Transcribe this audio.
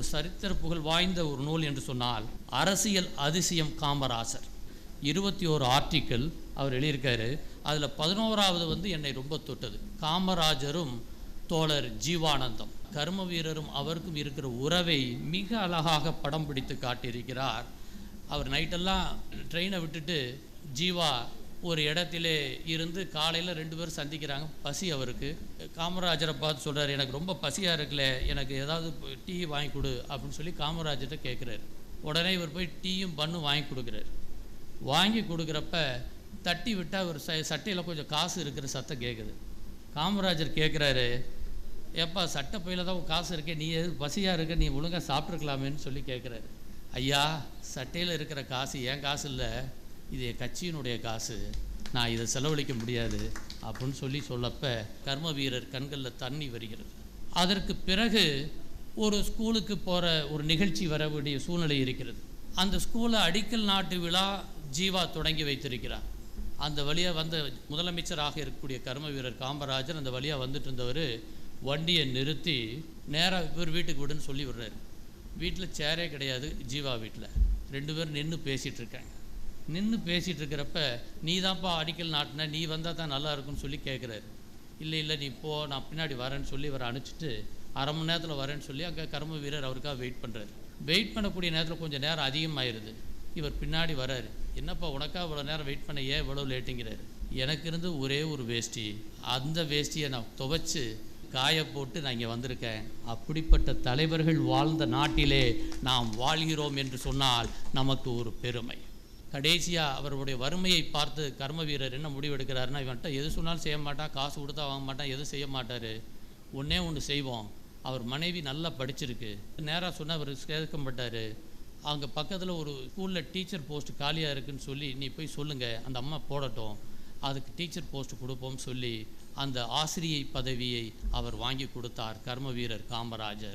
ஒரு சரித்திர புகழ் வாய்ந்த ஒரு நூல் என்று சொன்னால் அரசியல் அதிசயம் காமராசர். இருபத்தி ஓரு ஆர்டிக்கிள் அவர் எழுதியிருக்காரு. அதில் பதினோராவது வந்து என்னை ரொம்ப தொட்டது. காமராஜரும் தோழர் ஜீவானந்தம். கர்ம வீரரும் அவருக்கும் இருக்கிற உறவை மிக அழகாக படம் பிடித்து காட்டியிருக்கிறார். அவர் நைட்டெல்லாம் ட்ரெயினை விட்டுட்டு ஜீவா ஒரு இடத்திலே இருந்து காலையில் ரெண்டு பேரும் சந்திக்கிறாங்க. பசி அவருக்கு. காமராஜரை பார்த்து சொல்கிறார் எனக்கு ரொம்ப பசியாக இருக்குல்ல எனக்கு ஏதாவது டீ வாங்கி கொடு அப்படின்னு சொல்லி காமராஜர்கிட்ட கேட்குறாரு உடனே இவர் போய் டீயும் பண்ணும் வாங்கி கொடுக்குறாரு. வாங்கி கொடுக்குறப்ப தட்டி விட்டால் ஒரு ச சட்டையில் கொஞ்சம் காசு இருக்கிற சத்தம் கேட்குது காமராஜர் கேட்குறாரு ஏப்பா சட்டை பையில் தான் காசு இருக்கே நீ எது பசியாக இருக்க நீ ஒழுங்காக சாப்பிட்ருக்கலாமேன்னு சொல்லி கேட்குறாரு ஐயா சட்டையில் இருக்கிற காசு ஏன் காசு இல்லை. இது என் கட்சியினுடைய காசு. நான் இதை செலவழிக்க முடியாது அப்படின்னு சொல்லி சொல்லப்ப கர்ம வீரர் கண்களில் தண்ணி வருகிறது. அதற்கு பிறகு ஒரு ஸ்கூலுக்கு போகிற ஒரு நிகழ்ச்சி வர வேண்டிய சூழ்நிலை இருக்கிறது. அந்த ஸ்கூலை அடிக்கல் நாட்டு விழா ஜீவா தொடங்கி வைத்திருக்கிறார். அந்த வழியாக வந்த முதலமைச்சராக இருக்கக்கூடிய கர்ம வீரர் காமராஜர் அந்த வழியாக வந்துட்டு இருந்தவர் வண்டியை நிறுத்தி நேராக இவர் வீட்டுக்கு விடுன்னு சொல்லி விடுறாரு. வீட்டில் சேரே கிடையாது ஜீவா வீட்டில் ரெண்டு பேரும் நின்று பேசிகிட்டு இருக்காங்க. நின்று பேசிகிட்டு இருக்கிறப்ப நீ தான்ப்பா அடிக்கல் நாட்டின நீ வந்தால் தான் நல்லா இருக்கும்னு சொல்லி கேட்குறாரு இல்லை இல்லை நீ போ நான் பின்னாடி வரேன்னு சொல்லி இவரை அனுப்பிச்சிட்டு அரை மணி நேரத்தில் வரேன்னு சொல்லி அங்கே கர்ம வீரர் அவருக்காக வெயிட் பண்ணுறாரு வெயிட் பண்ணக்கூடிய நேரத்தில் கொஞ்சம் நேரம் அதிகமாயிருது. இவர் பின்னாடி வராரு. என்னப்பா உனக்கா இவ்வளோ நேரம் வெயிட் பண்ண ஏன் இவ்வளோ லேட்டுங்கிறாரு? எனக்கு இருந்து ஒரே ஒரு வேஷ்டி. அந்த வேஷ்டியை நான் துவைச்சு காய போட்டு நான் இங்கே வந்திருக்கேன். அப்படிப்பட்ட தலைவர்கள் வாழ்ந்த நாட்டிலே நாம் வாழ்கிறோம் என்று சொன்னால் நமக்கு ஒரு பெருமை. கடைசியாக அவருடைய வறுமையை பார்த்து கர்ம வீரர் என்ன முடிவெடுக்கிறாருன்னா இவன்கிட்ட எது சொன்னாலும் செய்ய மாட்டான் காசு கொடுத்தா வாங்க மாட்டான் எதுவும் செய்ய மாட்டார். ஒன்றே ஒன்று செய்வோம். அவர் மனைவி நல்லா படிச்சிருக்கு. நேராக சொன்னால் அவர் கேட்க மாட்டார். அவங்க பக்கத்தில் ஒரு ஸ்கூலில் டீச்சர் போஸ்ட் காலியாக இருக்குன்னு சொல்லி நீ போய் சொல்லுங்கள் அந்த அம்மா போடட்டும். அதுக்கு டீச்சர் போஸ்ட் கொடுப்போம்னு சொல்லி அந்த ஆசிரியை பதவியை அவர் வாங்கி கொடுத்தார் கர்ம வீரர் காமராஜர்.